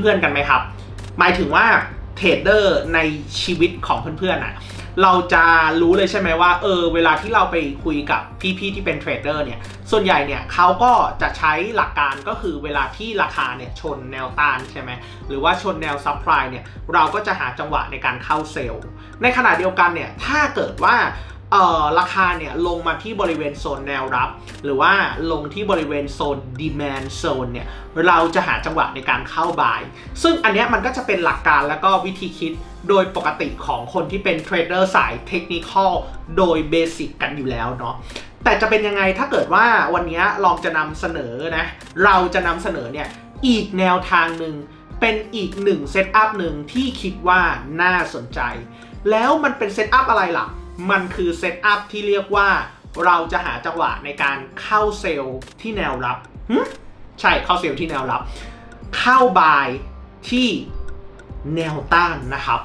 เพื่อนๆกันไหมครับ หมายถึงว่าเทรดเดอร์ในชีวิตของเพื่อนๆอะเราจะรู้เลยใช่ไหมว่าเออเวลาที่เราไปคุยกับพี่ๆที่เป็นเทรดเดอร์เนี่ยส่วนใหญ่เนี่ยเขาก็จะใช้หลักการก็คือเวลาที่ราคาเนี่ยชนแนวต้านใช่ไหมหรือว่าชนแนวซัพพลายเนี่ยเราก็จะหาจังหวะในการเข้าเซลล์ในขณะเดียวกันเนี่ยถ้าเกิดว่า เอ่อราคาเนี่ยลงมาที่บริเวณโซนแนวรับ หรือว่าลงที่บริเวณโซน demand zone เนี่ยเราจะหาจังหวะในการเข้าบาย ซึ่งอันนี้มันก็จะเป็นหลักการแล้วก็วิธีคิดโดยปกติของคนที่เป็นเทรดเดอร์สายเทคนิคอลโดยเบสิกกันอยู่แล้วเนาะแต่จะเป็นยังไงถ้าเกิดว่าวันนี้ลองจะนำเสนอนะ เราจะนำเสนอเนี่ยอีกแนวทางหนึ่งเป็นอีกหนึ่งเซตอัพหนึ่งที่คิดว่าน่าสนใจ แล้วมันเป็นเซตอัพอะไรล่ะ มันคือเซตอัพที่เรียกว่าเราจะหาจังหวะในการเข้าเซลล์ที่แนวรับใช่เข้าเซลล์ที่แนวรับ เข้าบายที่แนวต้านนะครับ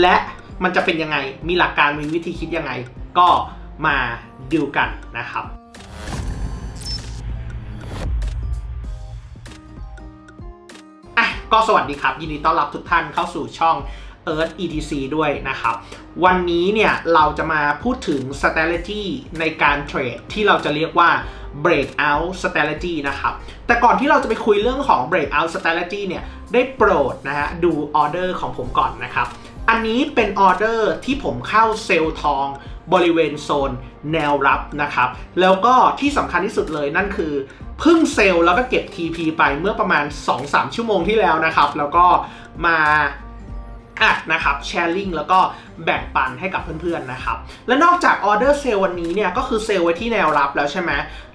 และมันจะเป็นยังไงมีหลักการมีวิธีคิดยังไง ก็มาดูกันนะครับอะก็สวัสดีครับ ยินดีต้อนรับทุกท่านเข้าสู่ช่อง Earth ETC ด้วยนะครับ วันนี้เนี่ยเราจะมาพูดถึง strategy ในการเทรดที่เราจะเรียกว่า breakout strategy นะครับ แต่ก่อนที่เราจะไปคุยเรื่องของ breakout strategy เนี่ย ได้โปรดนะฮะดูออเดอร์ของผมก่อนนะครับ อันนี้เป็นออเดอร์ที่ผมเข้าเซลล์ทองบริเวณโซนแนวรับนะครับ แล้วก็ที่สำคัญที่สุดเลยนั่นคือเพิ่งเซลล์แล้วก็เก็บ TP ไปเมื่อประมาณ 2-3 ชั่วโมงที่แล้วนะครับ แล้วก็มา อัดนะครับแชร์ลิงแล้วก็แบ่งปันให้กับเพื่อนๆนะครับ และนอกจากออเดอร์เซลล์วันนี้เนี่ยก็คือเซลไว้ที่แนวรับแล้วใช่ไหม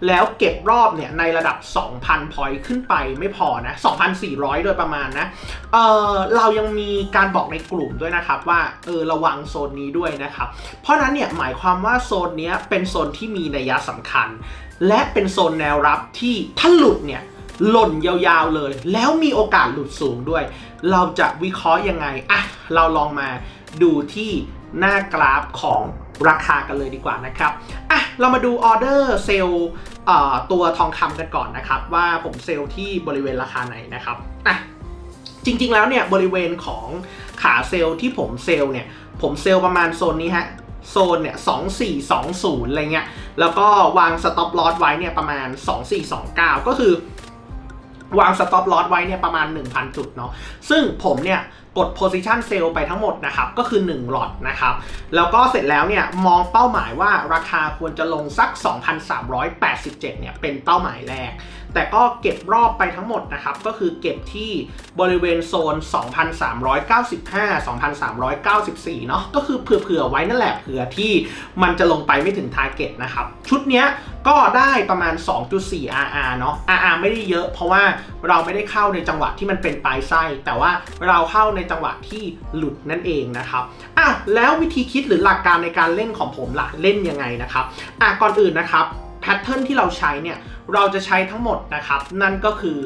แล้วเก็บรอบเนี่ยในระดับ 2,000 พอยต์ขึ้นไปไม่พอนะ 2,400 โดยประมาณนะเออเรายังมีการบอกในกลุ่มด้วยนะครับว่าเออระวังโซนนี้ด้วยนะครับ เพราะนั้นเนี่ยหมายความว่าโซนนี้เป็นโซนที่มีนัยสำคัญ และเป็นโซนแนวรับที่ถ้าหลุดเนี่ย หล่นยาวๆเลย แล้วมีโอกาสหลุดสูงด้วย เราจะวิเคราะห์ยังไงอะเราลองมาดูที่หน้ากราฟของราคากันเลยดีกว่านะครับอะเรามาดูออเดอร์เซลล์ตัวทองคำกันก่อนนะครับ ว่าผมเซลล์ที่บริเวณราคาไหนนะครับอะจริงๆแล้วเนี่ยบริเวณของขาเซลล์ที่ผมเซลล์เนี่ย ผมเซลล์ประมาณโซนนี้ฮะโซนเนี่ย2420อะไรเงี้ย แล้วก็วางสต็อปลอสไว้เนี่ยประมาณ2429ก็คือ วางสต็อปลอสไว้เนี่ยประมาณ 1,000 จุดเนาะซึ่งผมเนี่ยกด position sell ไปทั้งหมดนะครับ ก็คือ1หลอดนะครับ แล้วก็เสร็จแล้วเนี่ยมองเป้าหมายว่าราคาควรจะลงสัก 2,387เนี่ยเป็นเป้าหมายแรก แต่ก็เก็บรอบไปทั้งหมดนะครับ ก็คือเก็บที่บริเวณโซน 2,395 2,394 เนาะก็คือเผื่อๆไว้นั่นแหละเผื่อที่มันจะลงไปไม่ถึง target นะครับ ชุดเนี้ยก็ได้ประมาณ 2.4 RR เนาะ RR ไม่ได้เยอะ เพราะว่าเราไม่ได้เข้าในจังหวะที่มันเป็นปลายไส้ แต่ว่าเราเข้าในจังหวะที่หลุดนั่นเองนะครับอะแล้ววิธีคิดหรือหลักการในการเล่นของผมล่ะเล่นยังไงนะครับอะก่อนอื่นนะครับแพทเทิร์นที่เราใช้เนี่ย เราจะใช้ทั้งหมดนะครับ นั่นก็คือ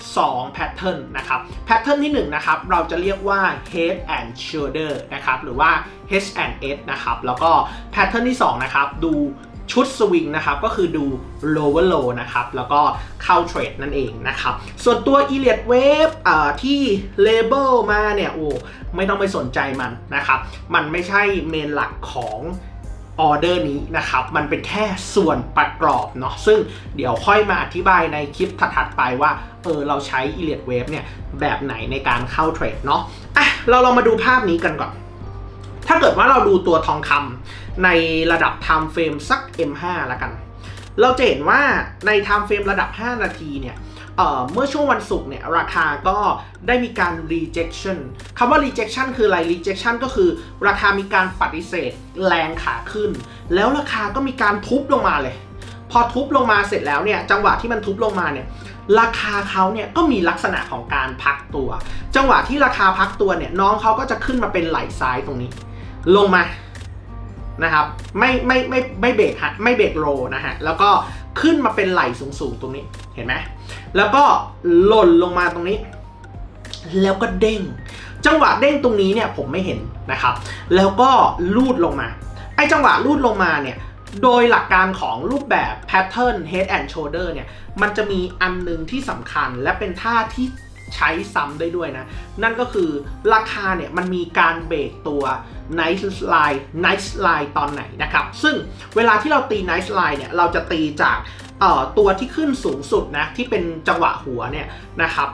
2แพทเทิร์นนะครับแพทเทิร์นที่1นะครับ เราจะเรียกว่า head and shoulder นะครับ หรือว่า H and S นะครับ แล้วก็แพทเทิร์นที่ 2 นะครับ ดูชุดสวิงนะครับ ก็คือดู lower low นะครับ แล้วก็เข้าเทรดนั่นเองนะครับ ส่วนตัว e l i o t Wave อ่าที่ label มาเนี่ย โอ้ ไม่ต้องไปสนใจมันนะครับ มันไม่ใช่เมนหลักของ ออเดอร์นี้นะครับ มันเป็นแค่ส่วนประกอบเนาะซึ่งเดี๋ยวค่อยมาอธิบายในคลิปถัดๆไปว่า เออ เราใช้ e l i o t Wave เนี่ย แบบไหนในการเข้าเทรดเนาะอะ เราลองมาดูภาพนี้กันก่อน ถ้าเกิดว่าเราดูตัวทองคำในระดับ time frame สัก M5 ละกัน เราจะเห็นว่าใน time frame ระดับ 5 นาทีเนี่ย เมื่อช่วงวันศุกร์เนี่ยราคาก็ได้มีการ rejection คำว่า rejection คืออะไร rejection ก็คือราคามีการปฏิเสธแรงขาขึ้น แล้วราคาก็มีการทุบลงมาเลย พอทุบลงมาเสร็จแล้วเนี่ยจังหวะที่มันทุบลงมาเนี่ยราคาเขาเนี่ยก็มีลักษณะของการพักตัว จังหวะที่ราคาพักตัวเนี่ยน้องเขาก็จะขึ้นมาเป็นไหลซ้ายตรงนี้ ลงมานะครับไม่ไม่ไม่ไม่เบรกฮะไม่เบรกโลนะฮะแล้วก็ ขึ้นมาเป็นไหลสูงๆตรงนี้เห็นไหมแล้วก็หล่นลงมาตรงนี้ แล้วก็เด้ง จังหวะเด้งตรงนี้เนี่ยผมไม่เห็นนะครับ แล้วก็ลูดลงมา ไอ้จังหวะลูดลงมาเนี่ยโดยหลักการของรูปแบบ pattern head and shoulder เนี่ย มันจะมีอันหนึงที่สำคัญและเป็นท่าที่ ใช้ซ้ำได้ด้วยนะ นั่นก็คือราคาเนี่ยมันมีการเบรกตัว nice line nice line ตอนไหนนะครับ ซึ่งเวลาที่เราตี nice line เนี่ยเราจะตีจากตัวที่ขึ้นสูงสุดนะที่เป็นจังหวะหัวเนี่ยนะครับ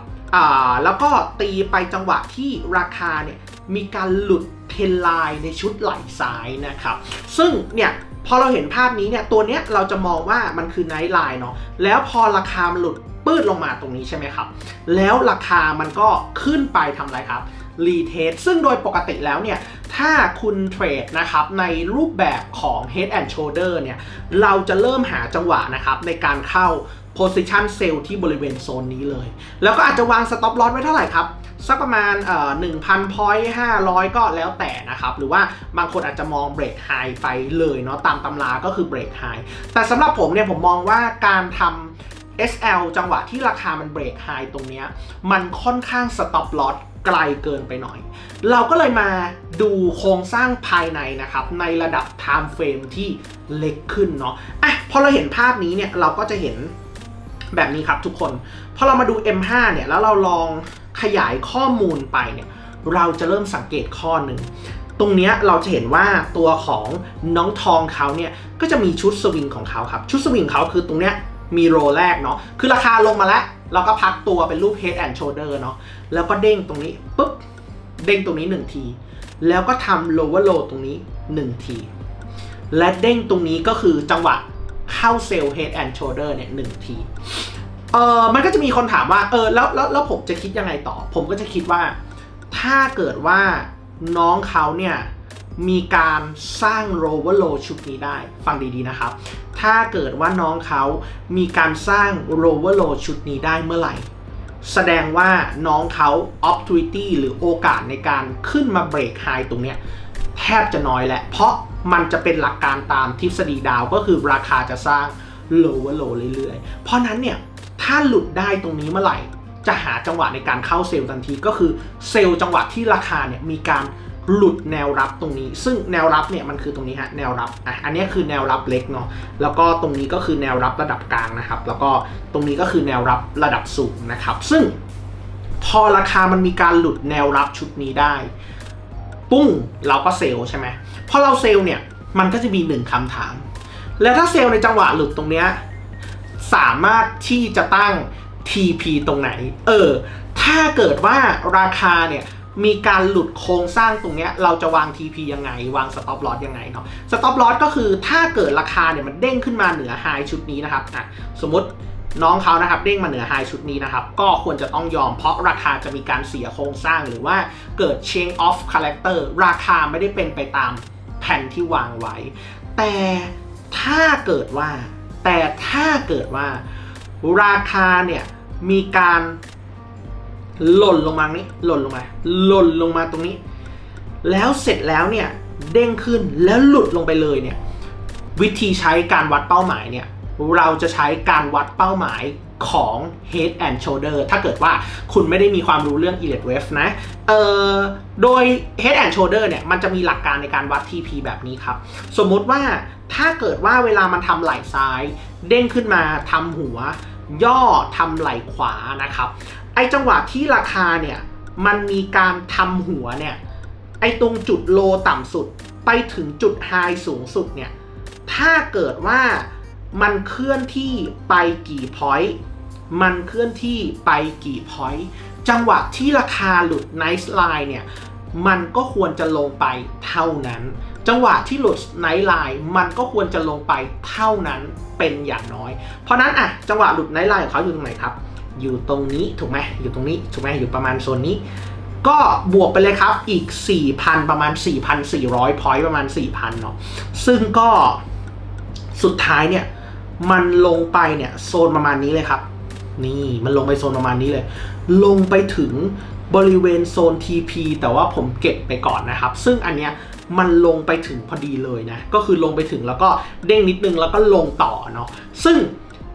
แล้วก็ตีไปจังหวะที่ราคาเนี่ยมีการหลุดเทนไลน์ในชุดไหล่ซ้ายนะครับ ซึ่งเนี่ยพอเราเห็นภาพนี้เนี่ยตัวเนี้ยเราจะมองว่ามันคือไนท์ไลน์เนาะแล้วพอราคามหลุด ปื้ดลงมาตรงนี้ใช่ไหมครับ แล้วราคามันก็ขึ้นไปทำอะไรครับรีเทสซึ่งโดยปกติแล้วเนี่ย ถ้าคุณเทรดนะครับในรูปแบบของ Head and Shoulder เนี่ย เราจะเริ่มหาจังหวะนะครับในการเข้า position sell ที่บริเวณโซนนี้เลย แล้วก็อาจจะวาง stop loss ไว้เท่าไหร่ครับ สักประมาณเอ่อ1,000 point 500ก็แล้วแต่นะครับ หรือว่าบางคนอาจจะมอง break high ไปเลยเนาะตามตำราก็คือ break high แต่สำหรับผมเนี่ยผมมองว่าการทำ SL จังหวะที่ราคามัน break high ตรงเนี้ยมันค่อนข้าง stop loss ไกลเกินไปหน่อย เราก็เลยมาดูโครงสร้างภายในนะครับ ในระดับ time frame ที่เล็กขึ้นเนาะอะพอเราเห็นภาพนี้เนี่ยเราก็จะเห็นแบบนี้ครับทุกคน พอเรามาดู M5 เนี่ยแล้วเราลองขยายข้อมูลไปเนี่ยเราจะเริ่มสังเกตข้อหนึ่งตรงเนี้ยเราจะเห็นว่าตัวของน้องทองเขาเนี่ยก็จะมีชุดสวิงของเขาครับ ชุดสวิงเขาคือตรงเนี้ย มีโรแรกเนาะคือราคาลงมาแล้วเราก็พักตัวเป็นรูป head and shoulder เนาะแล้วก็เด้งตรงนี้ปุ๊บเด้งตรงนี้ 1 ที แล้วก็ทำ lower low ตรงนี้ 1 ที และเด้งตรงนี้ก็คือจังหวะเข้าเซลล์ head and shoulder เนี่ยหนึ่งทีเออมันก็จะมีคนถามว่าเออแล้วแล้วแล้วผมจะคิดยังไงต่อ ผมก็จะคิดว่า ถ้าเกิดว่าน้องเขาเนี่ยมีการสร้าง lower low ชุดนี้ได้ ฟังดีๆนะครับ ถ้าเกิดว่าน้องเขามีการสร้าง lower low ชุดนี้ได้เมื่อไหร่ แสดงว่าน้องเขา opportunity หรือโอกาสในการขึ้นมาเบรกไฮตรงเนี้ยแทบจะน้อยแหละ เพราะมันจะเป็นหลักการตามทฤษฎีดาวก็คือราคาจะสร้าง lower low เรื่อยๆ เพราะนั้นเนี่ย ถ้าหลุดได้ตรงนี้เมื่อไหร่ จะหาจังหวะในการเข้าเซลล์ทันทีก็คือเซลล์จังหวะที่ราคาเนี่ยมีการ หลุดแนวรับตรงนี้ ซึ่งแนวรับเนี่ยมันคือตรงนี้ฮะแนวรับอะอันนี้คือแนวรับเล็กเนาะแล้วก็ตรงนี้ก็คือแนวรับระดับกลางนะครับ แล้วก็ตรงนี้ก็คือแนวรับระดับสูงนะครับ ซึ่งพอราคามันมีการหลุดแนวรับชุดนี้ได้ ปุ้งเราก็เซลใช่ไหมพอเราเซลเนี่ยมันก็จะมีหนึ่งคำถาม แล้วถ้าเซลในจังหวะหลุดตรงเนี้ยสามารถที่จะตั้ง TP ตรงไหน เออ ถ้าเกิดว่าราคาเนี่ย มีการหลุดโครงสร้างตรงนี้เราจะวาง TP ยังไง วาง Stop Loss ยังไงเนาะ Stop Loss ก็คือถ้าเกิดราคาเนี่ยมันเด้งขึ้นมาเหนือไฮชุดนี้นะครับอะสมมติน้องเขานะครับเด้งมาเหนือไฮชุดนี้นะครับ ก็ควรจะต้องยอมเพราะราคาจะมีการเสียโครงสร้างหรือว่าเกิด change of character ราคาไม่ได้เป็นไปตามแผนที่วางไว้ แต่ถ้าเกิดว่า แต่ถ้าเกิดว่า ราคาเนี่ยมีการ หล่นลงมานี้หล่นลงมา หล่นลงมาตรงนี้ แล้วเสร็จแล้วเนี่ยเด้งขึ้นแล้วหลุดลงไปเลยเนี่ยวิธีใช้การวัดเป้าหมายเนี่ยเราจะใช้การวัดเป้าหมายของ head and shoulder ถ้าเกิดว่าคุณไม่ได้มีความรู้เรื่อง elite wave นะ เอ่อ โดย head and shoulder เนี่ย มันจะมีหลักการในการวัด TP แบบนี้ครับ สมมติว่าถ้าเกิดว่าเวลามันทำไหล่ซ้าย เด้งขึ้นมาทำหัว ย่อทำไหลขวานะครับ ไอจังหวะที่ราคาเนี่ยมันมีการทำหัวเนี่ยไอตรงจุดโลต่ำสุดไปถึงจุดไฮสูงสุดเนี่ยถ้าเกิดว่ามันเคลื่อนที่ไปกี่พอยต์มันเคลื่อนที่ไปกี่พอยต์จังหวะที่ราคาหลุด nice line เนี่ยมันก็ควรจะลงไปเท่านั้น จังหวะที่หลุด night line มันก็ควรจะลงไปเท่านั้นเป็นอย่างน้อย เพราะนั้นอะจังหวะหลุด night line ของเขาอยู่ตรงไหนครับ อยู่ตรงนี้ถูกไหมอยู่ตรงนี้ถูกไหมอยู่ประมาณโซนนี้ ก็บวกไปเลยครับอีก 4,000 ประมาณ 4,400พอยต์ประมาณ 4,000เนาะซึ่งก็สุดท้ายเนี่ยมันลงไปเนี่ยโซนประมาณนี้เลยครับ นี่มันลงไปโซนประมาณนี้เลย ลงไปถึงบริเวณโซน TP แต่ว่าผมเก็บไปก่อนนะครับ ซึ่งอันเนี้ย มันลงไปถึงพอดีเลยนะ ก็คือลงไปถึงแล้วก็เด้งนิดนึงแล้วก็ลงต่อเนาะซึ่ง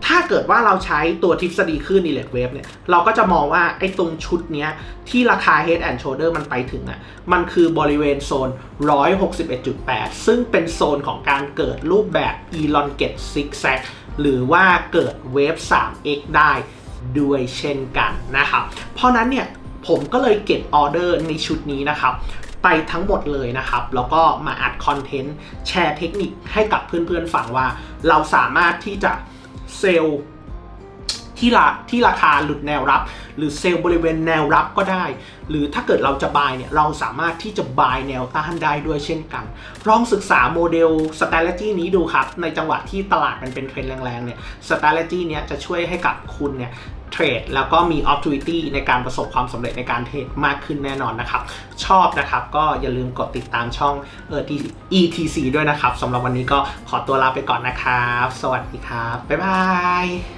ถ้าเกิดว่าเราใช้ตัวทฤษฎีคลื่น Elect Wave เนี่ย เราก็จะมองว่าไอ้ตรงชุดเนี้ย ที่ราคา Head and Shoulder มันไปถึงอะ มันคือบริเวณโซน 161.8 ซึ่งเป็นโซนของการเกิดรูปแบบ elongate zigzag หรือว่าเกิดเวฟ 3x ได้ด้วยเช่นกันนะครับ เพราะนั้นเนี่ยผมก็เลยเก็บออเดอร์ในชุดนี้นะครับ ไปทั้งหมดเลยนะครับ แล้วก็มาอัดคอนเทนต์แชร์เทคนิคให้กับเพื่อนๆฟังว่า เราสามารถที่จะเซลล์ ที่ราที่ราคาหลุดแนวรับ หรือเซลล์บริเวณแนวรับก็ได้ หรือถ้าเกิดเราจะบายเนี่ยเราสามารถที่จะบายแนวต้านได้ด้วยเช่นกัน ลองศึกษาโมเดล strategy นี้ดูครับ ในจังหวะที่ตลาดมันเป็นเทรนแรงๆเนี่ย strategy เนี้ยจะช่วยให้กับคุณเนี่ยเทรดแล้วก็มี opportunity ในการประสบความสำเร็จในการเทรดมากขึ้นแน่นอนนะครับ ชอบนะครับก็อย่าลืมกดติดตามช่องเออ ETC ด้วยนะครับสำหรับวันนี้ก็ขอตัวลาไปก่อนนะครับ สวัสดีครับ บ๊ายบาย